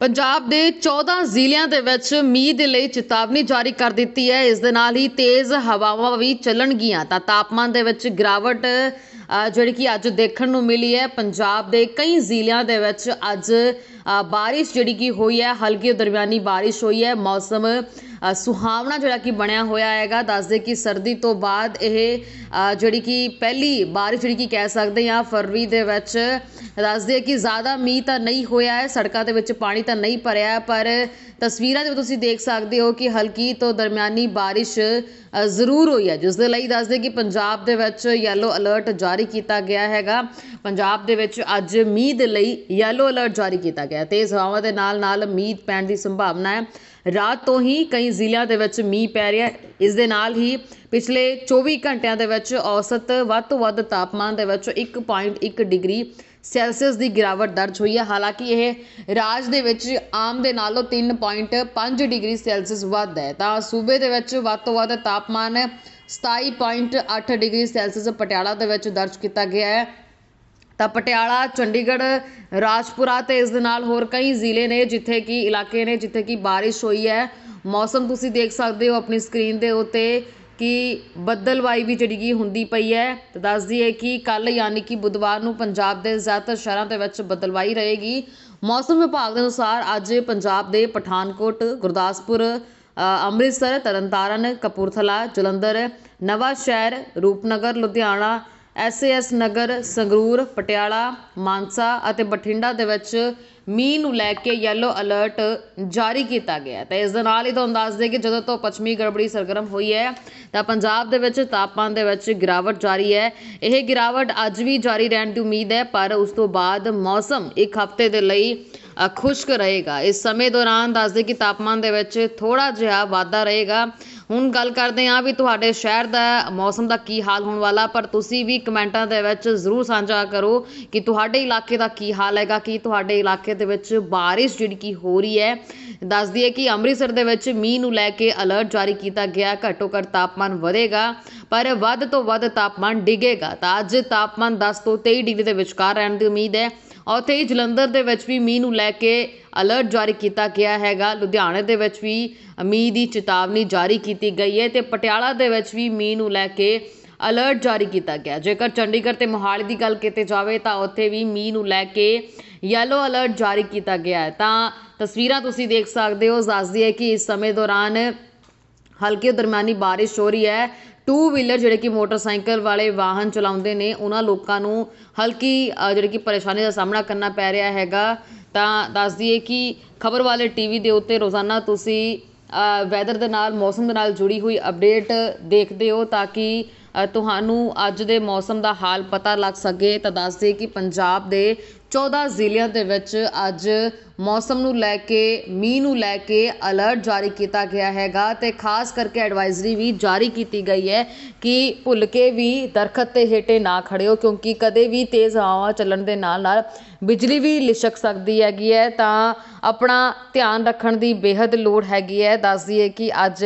ਪੰਜਾਬ ਦੇ 14 ਜ਼ਿਲ੍ਹਿਆਂ ਦੇ ਵਿੱਚ ਮੀਂਹ ਦੇ ਲਈ ਚੇਤਾਵਨੀ ਜਾਰੀ ਕਰ ਦਿੱਤੀ ਹੈ। ਇਸ ਦੇ ਨਾਲ ਹੀ ਤੇਜ਼ ਹਵਾਵਾਂ ਵੀ ਚੱਲਣਗੀਆਂ। ਤਾਂ ਤਾਪਮਾਨ ਦੇ ਵਿੱਚ ਗਿਰਾਵਟ ਜਿਹੜੀ ਕਿ ਅੱਜ ਦੇਖਣ ਨੂੰ ਮਿਲੀ ਹੈ। ਪੰਜਾਬ ਦੇ ਕਈ ਜ਼ਿਲ੍ਹਿਆਂ ਦੇ ਵਿੱਚ ਅੱਜ ਬਾਰਿਸ਼ ਜਿਹੜੀ ਕਿ ਹੋਈ ਹੈ। ਹਲਕੀ ਦਰਮਿਆਨੀ ਬਾਰਿਸ਼ ਹੋਈ ਹੈ। ਮੌਸਮ ਸੁਹਾਵਣਾ ਜਿਹੜਾ ਕਿ ਬਣਿਆ ਹੋਇਆ ਹੈਗਾ, ਦੱਸਦੇ ਕਿ ਸਰਦੀ ਤੋਂ ਬਾਅਦ ਇਹ ਜਿਹੜੀ ਕਿ ਪਹਿਲੀ ਬਾਰਿਸ਼ ਜਿਹੜੀ ਕਿ ਕਹਿ ਸਕਦੇ ਹਾਂ, ਫਰਵਰੀ ਦੇ ਵਿੱਚ ਦੱਸਦੇ ਕਿ ਜ਼ਿਆਦਾ ਮੀਂਹ ਤਾਂ ਨਹੀਂ ਹੋਇਆ ਹੈ, ਸੜਕਾਂ ਦੇ ਵਿੱਚ ਪਾਣੀ ਤਾਂ ਨਹੀਂ ਭਰਿਆ ਪਰ ਤਸਵੀਰਾਂ ਦੇ ਵਿੱਚ ਤੁਸੀਂ ਦੇਖ ਸਕਦੇ ਹੋ ਕਿ ਹਲਕੀ ਤੋਂ ਦਰਮਿਆਨੀ ਬਾਰਿਸ਼ ਜ਼ਰੂਰ ਹੋਈ ਹੈ ਜਿਸ ਦੇ ਲਈ ਦੱਸਦੇ ਕਿ ਪੰਜਾਬ ਦੇ ਵਿੱਚ ਯੈਲੋ ਅਲਰਟ ਜਾਰੀ ਕੀਤਾ ਗਿਆ ਹੈਗਾ। ਪੰਜਾਬ ਦੇ ਵਿੱਚ ਅੱਜ ਮੀਂਹ ਦੇ ਲਈ ਯੈਲੋ ਅਲਰਟ ਜਾਰੀ ਕੀਤਾ ਗਿਆ। ਹੈ। ਤੇਜ਼ ਹਵਾਵਾਂ ਦੇ ਨਾਲ ਨਾਲ ਮੀਂਹ ਪੈਣ ਦੀ ਸੰਭਾਵਨਾ ਹੈ। ਰਾਤ ਤੋਂ ਹੀ ਕਈ ਜ਼ਿਲ੍ਹਿਆਂ ਦੇ ਵਿੱਚ ਮੀਂਹ ਪੈ ਰਿਹਾ ਇਸ ਦੇ ਨਾਲ ਹੀ ਪਿਛਲੇ 24 ਘੰਟਿਆਂ ਦੇ ਵਿੱਚ ਔਸਤ ਵੱਧ ਤੋਂ ਵੱਧ ਤਾਪਮਾਨ ਦੇ ਵਿੱਚ 1.1 ਡਿਗਰੀ ਸੈਲਸੀਅਸ ਦੀ ਗਿਰਾਵਟ ਦਰਜ ਹੋਈ ਹੈ। ਹਾਲਾਂਕਿ ਇਹ ਰਾਜ ਦੇ ਵਿੱਚ ਆਮ ਦੇ ਨਾਲੋਂ 3.5 ਡਿਗਰੀ ਸੈਲਸੀਅਸ ਵੱਧ ਹੈ। ਤਾਂ ਸੂਬੇ ਦੇ ਵਿੱਚ ਵੱਧ ਤੋਂ ਵੱਧ ਤਾਪਮਾਨ 27.8 ਡਿਗਰੀ ਸੈਲਸੀਅਸ ਪਟਿਆਲਾ ਦੇ ਵਿੱਚ ਦਰਜ ਕੀਤਾ ਗਿਆ ਹੈ। ਤਾਂ ਪਟਿਆਲਾ, ਚੰਡੀਗੜ੍ਹ, ਰਾਜਪੁਰਾ ਤੇ ਇਸ ਦੇ ਨਾਲ ਹੋਰ ਕਈ ਜ਼ਿਲ੍ਹੇ ਨੇ ਜਿੱਥੇ ਕਿ ਇਲਾਕੇ ਨੇ ਜਿੱਥੇ ਕਿ ਬਾਰਿਸ਼ ਹੋਈ ਹੈ। ਮੌਸਮ ਤੁਸੀਂ ਦੇਖ ਸਕਦੇ ਹੋ ਆਪਣੀ ਸਕਰੀਨ ਦੇ ਉੱਤੇ। ਕਿ ਬੱਦਲਵਾਈ ਵੀ ਜਿਹੜੀ ਕਿ ਹੁੰਦੀ ਪਈ ਹੈ ਤੇ ਦੱਸ ਦਈਏ ਕਿ ਕੱਲ੍ਹ ਯਾਨੀ ਕਿ ਬੁੱਧਵਾਰ ਨੂੰ ਪੰਜਾਬ ਦੇ ਜ਼ਿਆਦਾਤਰ ਸ਼ਹਿਰਾਂ ਦੇ ਵਿੱਚ ਬੱਦਲਵਾਈ ਰਹੇਗੀ। ਮੌਸਮ ਵਿਭਾਗ ਦੇ ਅਨੁਸਾਰ ਅੱਜ ਪੰਜਾਬ ਦੇ ਪਠਾਨਕੋਟ, ਗੁਰਦਾਸਪੁਰ ਅੰਮ੍ਰਿਤਸਰ, ਤਰਨਤਾਰਨ, ਕਪੂਰਥਲਾ, ਜਲੰਧਰ ਨਵਾਂ ਸ਼ਹਿਰ ਰੂਪਨਗਰ, ਲੁਧਿਆਣਾ ਐਸਏਐਸ ਨਗਰ, ਸੰਗਰੂਰ, ਪਟਿਆਲਾ, ਮਾਨਸਾ ਅਤੇ ਬਠਿੰਡਾ ਦੇ ਵਿੱਚ ਮੀਂਹ ਨੂੰ ਲੈ ਕੇ ਯੈਲੋ ਅਲਰਟ ਜਾਰੀ ਕੀਤਾ ਗਿਆ ਹੈ। ਇਸ ਦੇ ਨਾਲ ਹੀ ਤੁਹਾਨੂੰ ਦੱਸ ਦੇ ਕਿ ਜਦੋਂ ਤੋਂ ਪੱਛਮੀ ਗੜਬੜੀ ਸਰਗਰਮ ਹੋਈ ਹੈ, ਤਾਂ ਪੰਜਾਬ ਦੇ ਵਿੱਚ ਤਾਪਮਾਨ ਦੇ ਵਿੱਚ ਗਿਰਾਵਟ ਜਾਰੀ ਹੈ ਇਹ ਗਿਰਾਵਟ ਅੱਜ ਵੀ ਜਾਰੀ ਰਹਿਣ ਦੀ ਉਮੀਦ ਹੈ, ਪਰ ਉਸ ਤੋਂ ਬਾਅਦ ਮੌਸਮ ਇੱਕ ਹਫ਼ਤੇ ਦੇ ਲਈ ਖੁਸ਼ਕ ਰਹੇਗਾ। ਇਸ ਸਮੇਂ ਦੌਰਾਨ ਦੱਸਦੇ ਕਿ ਤਾਪਮਾਨ ਦੇ ਵਿੱਚ ਥੋੜਾ ਜਿਹਾ ਵਾਧਾ ਰਹੇਗਾ। ਹੁਣ ਗੱਲ ਕਰਦੇ ਹਾਂ ਵੀ ਤੁਹਾਡੇ ਸ਼ਹਿਰ ਦਾ ਮੌਸਮ ਦਾ ਕੀ ਹਾਲ ਹੋਣ ਵਾਲਾ, ਪਰ ਤੁਸੀਂ ਵੀ ਕਮੈਂਟਾਂ ਦੇ ਵਿੱਚ ਜ਼ਰੂਰ ਸਾਂਝਾ ਕਰੋ ਕਿ ਤੁਹਾਡੇ ਇਲਾਕੇ ਦਾ ਕੀ ਹਾਲ ਹੈਗਾ, ਕਿ ਤੁਹਾਡੇ ਇਲਾਕੇ ਦੇ ਵਿੱਚ ਬਾਰਿਸ਼ ਜਿਹੜੀ ਕੀ ਹੋ ਰਹੀ ਹੈ। ਦੱਸ ਦਈਏ ਕਿ ਅੰਮ੍ਰਿਤਸਰ ਦੇ ਵਿੱਚ ਮੀਂਹ ਨੂੰ ਲੈ ਕੇ ਅਲਰਟ ਜਾਰੀ ਕੀਤਾ ਗਿਆ ਘੱਟੋ ਘੱਟ ਤਾਪਮਾਨ ਵਧੇਗਾ, ਪਰ ਵੱਧ ਤੋਂ ਵੱਧ ਤਾਪਮਾਨ ਡਿੱਗੇਗਾ। ਤਾਂ ਅੱਜ ਤਾਪਮਾਨ 10 ਤੋਂ 23 ਡਿਗਰੀ ਦੇ ਵਿਚਕਾਰ ਰਹਿਣ ਦੀ ਉਮੀਦ ਹੈ। ਉੱਥੇ ਹੀ ਜਲੰਧਰ ਦੇ ਵਿੱਚ ਵੀ ਮੀਂਹ ਨੂੰ ਲੈ ਕੇ ਅਲਰਟ ਜਾਰੀ ਕੀਤਾ ਗਿਆ ਹੈਗਾ। ਲੁਧਿਆਣੇ ਦੇ ਵਿੱਚ ਵੀ ਮੀਂਹ ਦੀ ਚੇਤਾਵਨੀ ਜਾਰੀ ਕੀਤੀ ਗਈ ਹੈ ਅਤੇ ਪਟਿਆਲਾ ਦੇ ਵਿੱਚ ਵੀ ਮੀਂਹ ਨੂੰ ਲੈ ਕੇ ਅਲਰਟ ਜਾਰੀ ਕੀਤਾ ਗਿਆ। ਜੇਕਰ ਚੰਡੀਗੜ੍ਹ ਤੇ ਮੋਹਾਲੀ ਦੀ ਗੱਲ ਕੀਤੀ ਜਾਵੇ ਤਾਂ ਉੱਥੇ ਵੀ ਮੀਂਹ ਨੂੰ ਲੈ ਕੇ ਯੈਲੋ ਅਲਰਟ ਜਾਰੀ ਕੀਤਾ ਗਿਆ ਹੈ। ਤਾਂ ਤਸਵੀਰਾਂ ਤੁਸੀਂ ਦੇਖ ਸਕਦੇ ਹੋ। ਦੱਸਦੀ ਹੈ ਕਿ ਇਸ ਸਮੇਂ ਦੌਰਾਨ ਹਲਕੀ ਦਰਮਿਆਨੀ ਬਾਰਿਸ਼ ਹੋ ਰਹੀ ਹੈ। ਟੂ ਵੀਲਰ ਜਿਹੜੇ ਕਿ ਮੋਟਰਸਾਈਕਲ ਵਾਲੇ ਵਾਹਨ ਚਲਾਉਂਦੇ ਨੇ, ਉਹਨਾਂ ਲੋਕਾਂ ਨੂੰ ਹਲਕੀ ਜਿਹੜੀ ਕਿ ਪਰੇਸ਼ਾਨੀ ਦਾ ਸਾਹਮਣਾ ਕਰਨਾ ਪੈ ਰਿਹਾ ਹੈਗਾ। ਤਾਂ ਦੱਸ ਦਈਏ ਕਿ ਖਬਰ ਵਾਲੇ ਟੀਵੀ ਦੇ ਉੱਤੇ ਰੋਜ਼ਾਨਾ ਤੁਸੀਂ ਵੈਦਰ ਦੇ ਨਾਲ, ਮੌਸਮ ਦੇ ਨਾਲ ਜੁੜੀ ਹੋਈ ਅਪਡੇਟ ਦੇਖਦੇ ਹੋ ਤਾਂ ਕਿ ਤੁਹਾਨੂੰ ਅੱਜ ਦੇ ਮੌਸਮ ਦਾ ਹਾਲ ਪਤਾ ਲੱਗ ਸਕੇ। ਤਾਂ ਦੱਸ ਦਈਏ ਕਿ ਪੰਜਾਬ ਦੇ 14 ਜ਼ਿਲ੍ਹਿਆਂ ਦੇ ਵਿੱਚ ਅੱਜ ਮੌਸਮ ਨੂੰ ਲੈ ਕੇ, ਮੀਂਹ ਨੂੰ ਲੈ ਕੇ ਅਲਰਟ ਜਾਰੀ ਕੀਤਾ ਗਿਆ ਹੈਗਾ ਤੇ ਖਾਸ ਕਰਕੇ ਐਡਵਾਈਜ਼ਰੀ ਵੀ ਜਾਰੀ ਕੀਤੀ ਗਈ ਹੈ ਕਿ ਭੁੱਲ ਕੇ ਵੀ ਦਰਖਤ ਤੇ ਹੇਠੇ ਨਾ ਖੜਿਓ, ਕਿਉਂਕਿ ਕਦੇ ਵੀ ਤੇਜ਼ ਹਵਾਵਾਂ ਚੱਲਣ ਦੇ ਨਾਲ ਨਾਲ ਬਿਜਲੀ ਵੀ ਲਿਸ਼ਕ ਸਕਦੀ ਹੈਗੀ ਹੈ। ਤਾਂ ਆਪਣਾ ਧਿਆਨ ਰੱਖਣ ਦੀ ਬੇहद ਲੋੜ ਹੈਗੀ ਹੈ। ਦੱਸ ਦਈਏ ਕਿ ਅੱਜ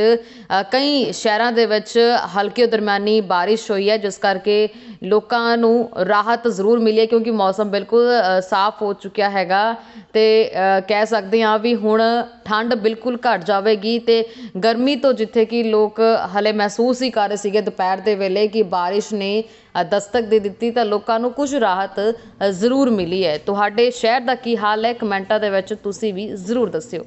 ਕਈ ਸ਼ਹਿਰਾਂ ਦੇ ਵਿੱਚ ਹਲਕੀ ਦਰਮਿਆਨੀ ਬਾਰਿਸ਼ ਹੋਈ ਹੈ, ਜਿਸ ਕਰਕੇ ਲੋਕਾਂ ਨੂੰ ਰਾਹਤ ਜ਼ਰੂਰ ਮਿਲੀ ਹੈ ਕਿਉਂਕਿ ਮੌਸਮ ਬਿਲਕੁਲ ਸਾਫ਼ ਹੋ ਚੁੱਕਿਆ ਹੈਗਾ। ਅਤੇ ਕਹਿ ਸਕਦੇ ਹਾਂ ਵੀ ਹੁਣ ਠੰਡ ਬਿਲਕੁਲ ਘੱਟ ਜਾਵੇਗੀ ਅਤੇ ਗਰਮੀ ਤੋਂ ਜਿੱਥੇ ਕਿ ਲੋਕ ਹਾਲੇ ਮਹਿਸੂਸ ਹੀ ਕਰ ਰਹੇ ਸੀਗੇ ਦੁਪਹਿਰ ਦੇ ਵੇਲੇ ਕਿ ਬਾਰਿਸ਼ ਨੇ ਦਸਤਕ ਦੇ ਦਿੱਤੀ ਤਾਂ ਲੋਕਾਂ ਨੂੰ ਕੁਝ ਰਾਹਤ ਜ਼ਰੂਰ ਮਿਲੀ ਹੈ। ਤੁਹਾਡੇ ਸ਼ਹਿਰ ਦਾ ਕੀ ਹਾਲ ਹੈ? ਕਮੈਂਟਾਂ ਦੇ ਵਿੱਚ ਤੁਸੀਂ ਵੀ ਜ਼ਰੂਰ ਦੱਸਿਓ।